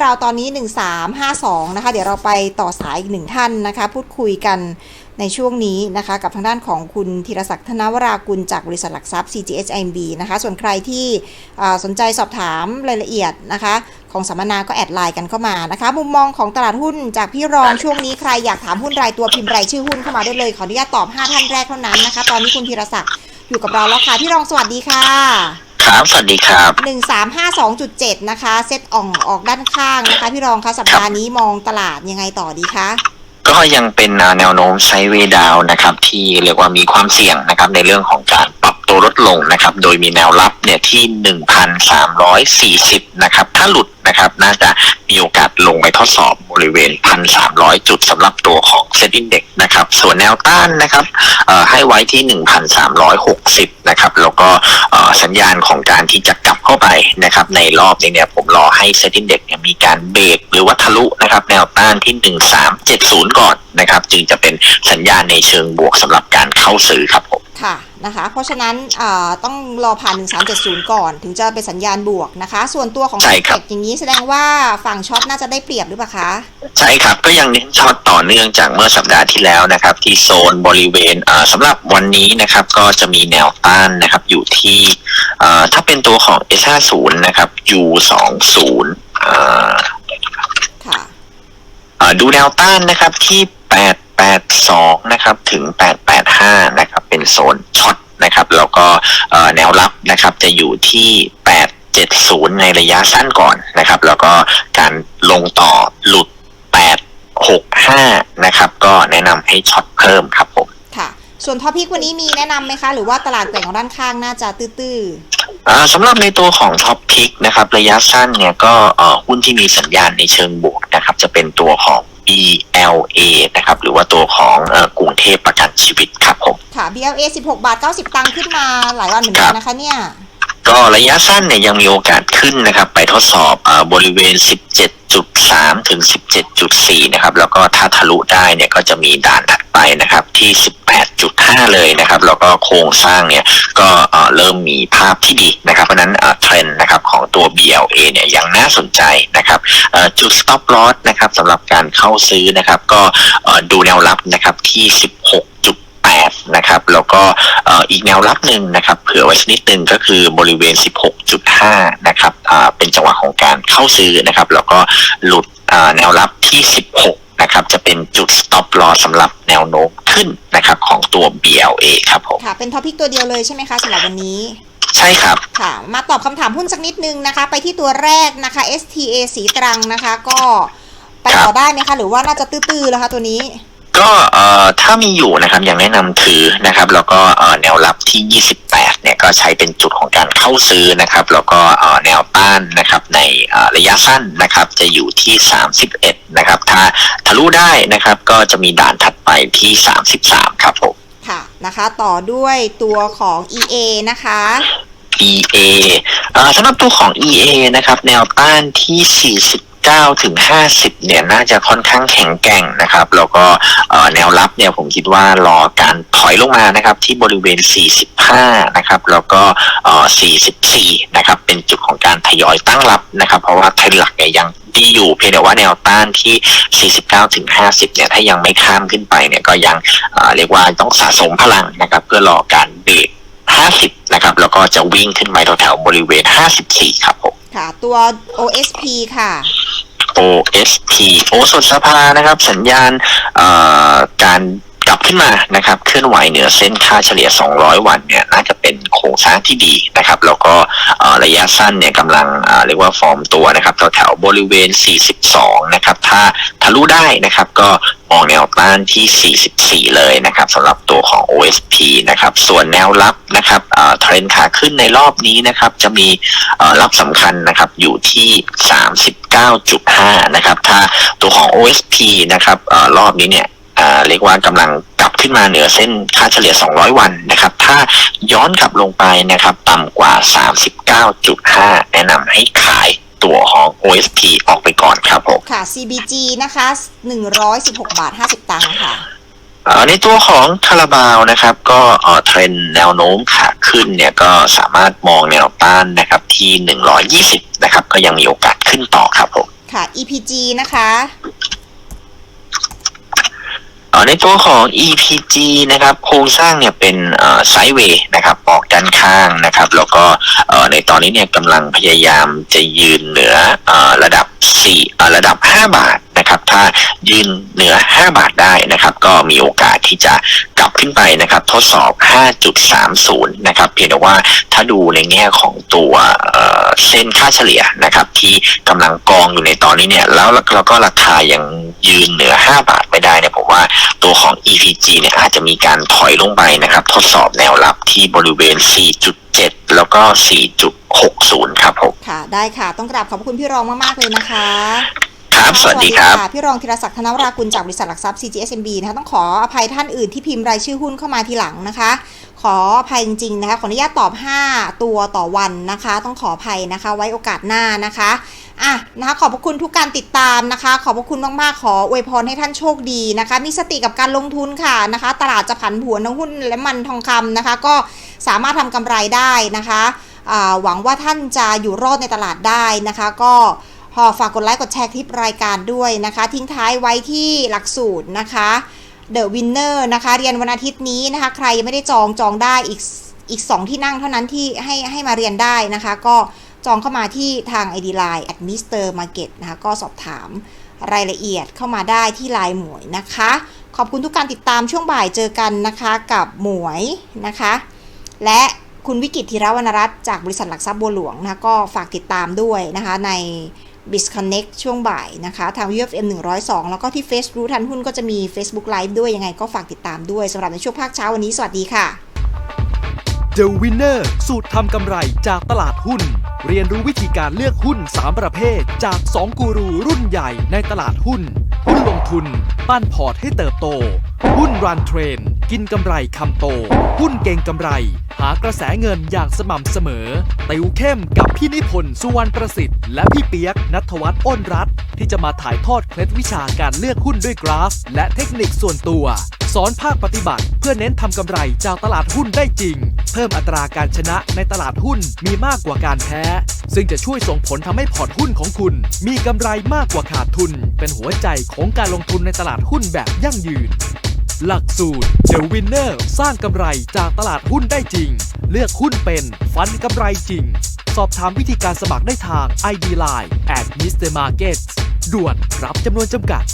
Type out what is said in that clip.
เราตอนนี้ 1352 นะคะ เดี๋ยวเราไปต่อสายอีกหนึ่งท่านนะคะ พูดคุยกันในช่วงนี้นะคะ กับทางด้านของคุณธีรศักดิ์ธนวรากุลจากบริษัทหลักทรัพย์ CGS IMB นะคะ ส่วนใครที่อ่าสนใจสอบถามรายละเอียดนะคะ ของสัมมนาก็แอดไลน์กันเข้ามานะคะ มุมมองของตลาดหุ้นจากพี่รองช่วงนี้ใครอยากถามหุ้นรายตัวพิมพ์รายชื่อหุ้นเข้ามาได้เลย ขออนุญาตตอบ 5 ท่านแรกเท่านั้นนะคะ ตอนนี้คุณธีรศักดิ์อยู่กับเราแล้วค่ะพี่รองสวัสดีค่ะ ครับ สวัสดีครับ1352.7นะคะ เซตอ่องออกด้านข้างนะคะ พี่รองคะสัปดาห์นี้มองตลาดยังไงต่อดีคะ ก็ยังเป็นอ่าแนวโน้มไซด์เวย์ดาวน์นะครับ ที่เรียกว่ามีความเสี่ยงนะครับ ในเรื่องของการปรับตัวลดลงนะครับ โดยมีแนวรับเนี่ยที่1,340นะครับ ถ้าหลุดนะครับน่าจะ มีโอกาสลงไปทดสอบบริเวณ 1,300 จุดสำหรับตัวของเซ็นดิ้งเด็กนะครับ ส่วนแนวต้านนะครับให้ไว้ที่ 1,360 นะครับ แล้วก็สัญญาณของการที่จะกลับเข้าไปนะครับ ในรอบนี้เนี่ยผมรอให้เซ็นดิ้งเด็กเนี่ยมีการเบรกหรือว่าทะลุนะครับ แนวต้านที่ 1370 ก่อนนะครับ จึงจะเป็นสัญญาณในเชิงบวกสำหรับการเข้าซื้อครับผม ค่ะนะคะเพราะฉะนั้นอ่าต้องรอผ่าน 1370 ก่อน ถึงจะเป็นสัญญาณบวกนะคะ ส่วนตัวของใช่ครับเทคอย่างนี้แสดงว่าฝั่งช็อตน่าจะได้เปรียบหรือเปล่าคะ ใช่ครับ ก็ยังเน้นช็อตต่อเนื่องจากเมื่อสัปดาห์ที่แล้วนะครับ ที่โซนบริเวณอ่าสำหรับวันนี้นะครับก็จะมีแนวต้านนะครับอยู่ที่อ่าถ้าเป็นตัวของ S50 นะครับ U20 อ่าค่ะอ่าดูแนวต้านนะครับที่882นะครับถึง885นะครับ เป็นโซนช็อตนะครับแล้วก็แนวรับนะครับจะอยู่ที่ 870 ในระยะสั้นก่อนนะครับ แล้วก็การลงต่อหลุด 865 นะครับ ก็แนะนำให้ช็อตเพิ่มครับผม ส่วนท็อปพิกวันนี้มีแนะนำไหมคะ หรือว่าตลาดแกว่งของด้านข้างน่าจะตื้ออ่าสำหรับในตัวของท็อปพิกนะครับระยะสั้นเนี่ยก็เอ่อหุ้นที่มีสัญญาณในเชิงบวกนะครับจะเป็นตัวของ BLA นะครับหรือว่าตัวของเอ่อกรุงเทพประกันชีวิตครับผม ๆ ค่ะ BLA 16 บาท 90 ตังค์ขึ้นมาหลายวันเหมือนกันนะคะเนี่ย ก็ระยะสั้นเนี่ยยังมีโอกาสขึ้นนะครับ ไปทดสอบอบริเวณ 17.3 ถึง 17.4 นะครับ แล้วก็ถ้าทะลุได้เนี่ยก็จะมีด่านถัดไปนะครับที่ 18.5 เลยนะครับ แล้วก็โครงสร้างเนี่ยก็เริ่มมีภาพที่ดีนะครับเพราะนั้นเทรนด์นะครับของตัว BLA เนี่ยยังน่าสนใจนะครับจุด stop loss นะครับสำหรับการเข้าซื้อนะครับ ก็ดูแนวรับนะครับที่ 16.8 นะครับ แล้วก็เอ่ออีกแนวรับหนึ่งนะครับ เผื่อไว้สักนิดนึงก็คือบริเวณ 16.5 นะครับอ่าเป็นจังหวะของการเข้าซื้อนะครับ แล้วก็หลุดอ่าแนวรับที่ 16นะครับจะเป็นจุด stop loss สำหรับแนวโน้มขึ้นนะครับของตัว BLA ครับผมค่ะ เป็นท็อปพิกตัวเดียวเลยใช่ไหมคะสำหรับวันนี้ ใช่ครับ ค่ะ มาตอบคำถามหุ้นสักนิดนึงนะคะ ไปที่ตัวแรกนะคะ STA สีตรังนะคะ ก็ไปต่อได้ไหมคะ หรือว่าน่าจะตื้อๆแล้วคะตัวนี้ ก็เอ่อถ้ามีอยู่นะครับยังแนะนำถือนะครับ แล้วก็เอ่อแนวรับที่ 28 เนี่ยก็ใช้เป็นจุดของการเข้าซื้อนะครับ แล้วก็เอ่อแนวต้านนะครับในเอ่อระยะสั้นนะครับจะอยู่ที่ 31 นะครับ ถ้าทะลุได้นะครับก็จะมีด่านถัดไปที่ 33 ครับผม ค่ะนะคะ ต่อด้วยตัวของ EA นะคะ EA เอ่อสำหรับตัวของ EA นะครับ แนวต้านที่ 49ถึง50 เนี่ยน่าจะค่อนข้างแข็งแกร่งนะครับ แล้วก็แนวรับเนี่ยผมคิดว่ารอการถอยลงมานะครับ ที่บริเวณ 45 นะครับ แล้วก็เอ่อ44 นะครับ เป็นจุดของการทยอยตั้งรับนะครับ เพราะว่าเทรนหลักเนี่ยยังดีอยู่เพียงแต่ว่าแนวต้านที่ 49 ถึง 50 เนี่ย ถ้ายังไม่ข้ามขึ้นไปเนี่ยก็ยังเอ่อเรียกว่าต้องสะสมพลังนะครับ เพื่อรอการเบรก50 นะครับ แล้วก็จะวิ่งขึ้นไปแถวๆบริเวณ 54 ครับผม ค่ะ ตัว OSP ค่ะ OST โอสดสภานะครับ สัญญาณการ กลับขึ้นมานะครับเคลื่อนไหวเหนือเส้นค่าเฉลี่ย 200 วันเนี่ยน่าจะเป็นโครงสร้างที่ดีนะครับ แล้วก็ระยะสั้นเนี่ยกำลังเรียกว่าฟอร์มตัวนะครับแถวๆบริเวณ 42 นะครับ ถ้าทะลุได้นะครับก็มองแนวต้านที่ 44 เลยนะครับสำหรับตัวของ OSP นะครับ ส่วนแนวรับนะครับเทรนขาขึ้นในรอบนี้นะครับ จะมีรับสำคัญนะครับอยู่ที่ 39.5 นะครับ ถ้าตัวของ OSP นะครับอรอบนี้เนี่ย เรียกว่ากำลังกลับขึ้นมาเหนือเส้นค่าเฉลี่ย 200 วันนะครับ ถ้าย้อนกลับลงไปนะครับต่ำกว่า 39.5 แนะนำให้ขายตัวของ OSP ออกไปก่อนครับผมค่ะ CBG นะคะ 116 บาท 50 ตังค์ค่ะเอ่อในตัวของคาราบาวนะครับ ก็เอ่อเทรนด์แนวโน้มขาขึ้นเนี่ยก็สามารถมองแนวต้านนะครับที่ 120 นะครับ ก็ยังมีโอกาสขึ้นต่อครับผม ค่ะ EPG นะคะเอ่อ ในตัวของ EPG นะครับโครงสร้างเนี่ยเป็นไซด์เวย์นะครับออกด้านข้างนะครับ แล้วก็ในตอนนี้เนี่ยกำลังพยายามจะยืนเหนืออระดับ4ระดับ 5 บาท นะครับ ถ้ายืนเหนือ 5 บาทได้นะครับ ก็มีโอกาสที่จะกลับขึ้นไปนะครับ ทดสอบ 5.30 นะครับ เพียงแต่ว่าถ้าดูในแง่ของตัวเเส้นค่าเฉลี่ยนะครับ ที่กำลังกองอยู่ในตอนนี้เนี่ยแล้วแล้วก็ราคายังยืนเหนือ 5 บาทไม่ได้เนี่ยผมว่าตัวของ EPG เนี่ยอาจจะมีการถอยลงไปนะครับ ทดสอบแนวรับที่บริเวณ 4.7 แล้วก็ 4.60 ครับผม ค่ะ ได้ค่ะ ต้องกราบขอบคุณพี่รองมาก ๆ เลยนะคะ ครับ สวัสดีครับะพี่รองธีรศักดิ์ธนวรากุลจากบริษัทหลักทรัพย์ CGSMB นะคะต้องขออภัยท่านอื่นที่พิมพ์รายชื่อหุ้นเข้ามาทีหลังนะคะ ขออภัยจริงๆนะคะขออนุญาตตอบ 5 ตัวต่อวันนะคะ ต้องขออภัยนะคะ ไว้โอกาสหน้านะคะอะนะคะขอบพระคุณทุกการติดตามนะคะ ขอบพระคุณมากๆขออวยพรให้ท่านโชคดีนะคะ มีสติกับการลงทุนค่ะนะคะ ตลาดจะผันผวนทั้งหุ้นและมันทองคำนะคะ ก็สามารถทำกำไรได้นะคะอ่าหวังว่าท่านจะอยู่รอดในตลาดได้นะคะ ก็ พอฝากกดไลค์กดแชร์คลิปรายการด้วยนะคะ ทิ้งท้ายไว้ที่หลักสูตรนะคะ The Winner นะคะ เรียนวันอาทิตย์นี้นะคะ ใครยังไม่ได้จองจองได้อีกอีก 2 ที่นั่งเท่านั้นที่ให้ให้มาเรียนได้นะคะ ก็จองเข้ามาที่ทาง ID Line at Mr. Market นะคะ ก็สอบถามรายละเอียดเข้ามาได้ที่ไลน์หมวยนะคะ ขอบคุณทุกการติดตามช่วงบ่ายเจอกันนะคะกับหมวยนะคะ และคุณวิกิตธีรวรรณรัตน์จากบริษัทหลักทรัพย์บัวหลวงนะคะก็ฝากติดตามด้วยนะคะใน BizConnect ช่วงบ่ายนะคะ ทาง UFM 102 แล้วก็ที่ Facebook ทันหุ้นก็จะมี Facebook Live ด้วยยังไงก็ฝากติดตามด้วยสำหรับในช่วงภาคเช้าวันนี้ สวัสดีค่ะ The Winner สูตรทำกำไรจากตลาดหุ้น เรียนรู้วิธีการเลือกหุ้น 3 ประเภท จาก 2 กูรูรุ่นใหญ่ในตลาดหุ้น หุ้นลงทุน ปั้นพอร์ตให้เติบโต หุ้นรันเทรน กินกำไรคำโต หุ้นเก่งกำไร หากระแสเงินอย่างสม่ำเสมอ ติวเข้มกับพี่นิพนธ์สุวรรณประสิทธิ์ และพี่เปียกนัทวัฒน์อ้นรัตน์ที่จะมาถ่ายทอดเคล็ดวิชาการเลือกหุ้นด้วยกราฟ และเทคนิคส่วนตัว สอนภาคปฏิบัติเพื่อเน้นทำกำไรจากตลาดหุ้นได้จริง เพิ่มอัตราการชนะในตลาดหุ้นมีมากกว่าการแพ้ ซึ่งจะช่วยส่งผลทำให้พอร์ตหุ้นของคุณ มีกำไรมากกว่าขาดทุน เป็นหัวใจของการลงทุนในตลาดหุ้นแบบยั่งยืน หลักสูตร The Winner สร้างกำไรจากตลาดหุ้นได้จริง เลือกหุ้นเป็นฟันกำไรจริง สอบถามวิธีการสมัครได้ทาง ID Line at Mr. Markets ด่วนรับจำนวนจำกัด